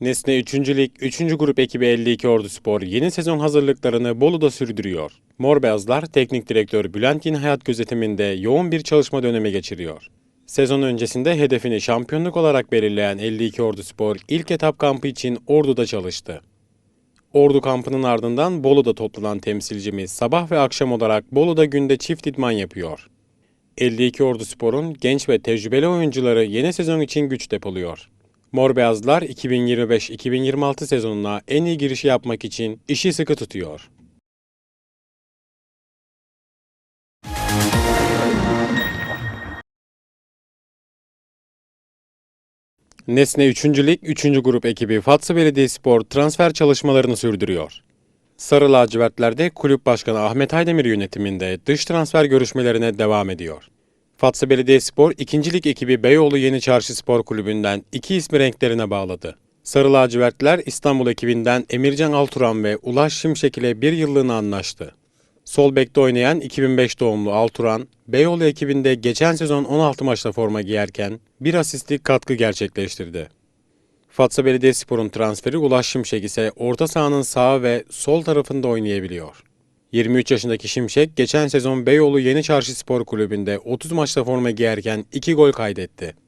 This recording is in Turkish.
Nesne 3. Lig 3. Grup ekibi 52 Ordu Spor yeni sezon hazırlıklarını Bolu'da sürdürüyor. Mor Beyazlar Teknik Direktör Bülent Yeni Hayat gözetiminde yoğun bir çalışma dönemi geçiriyor. Sezon öncesinde hedefini şampiyonluk olarak belirleyen 52 Ordu Spor ilk etap kampı için Ordu'da çalıştı. Ordu kampının ardından Bolu'da toplanan temsilcimiz sabah ve akşam olarak Bolu'da günde çift idman yapıyor. 52 Ordu Spor'un genç ve tecrübeli oyuncuları yeni sezon için güç depoluyor. Mor Beyazlar 2025-2026 sezonuna en iyi girişi yapmak için işi sıkı tutuyor. Nesne 3. Lig 3. Grup ekibi Fatsa Belediyespor transfer çalışmalarını sürdürüyor. Sarı lacivertlerde kulüp başkanı Ahmet Aydemir yönetiminde dış transfer görüşmelerine devam ediyor. Fatsa Belediyespor 2. Lig ekibi Beyoğlu Yeni Çarşı Spor Kulübü'nden iki ismi renklerine bağladı. Sarı lacivertler İstanbul ekibinden Emircan Alturan ve Ulaş Şimşek ile bir yıllığına anlaştı. Sol bekte oynayan 2005 doğumlu Alturan, Beyoğlu ekibinde geçen sezon 16 maçta forma giyerken bir asistlik katkı gerçekleştirdi. Fatsa Belediyespor'un transferi Ulaş Şimşek ise orta sahanın sağ ve sol tarafında oynayabiliyor. 23 yaşındaki Şimşek geçen sezon Beyoğlu Yeni Çarşı Spor Kulübü'nde 30 maçta forma giyerken 2 gol kaydetti.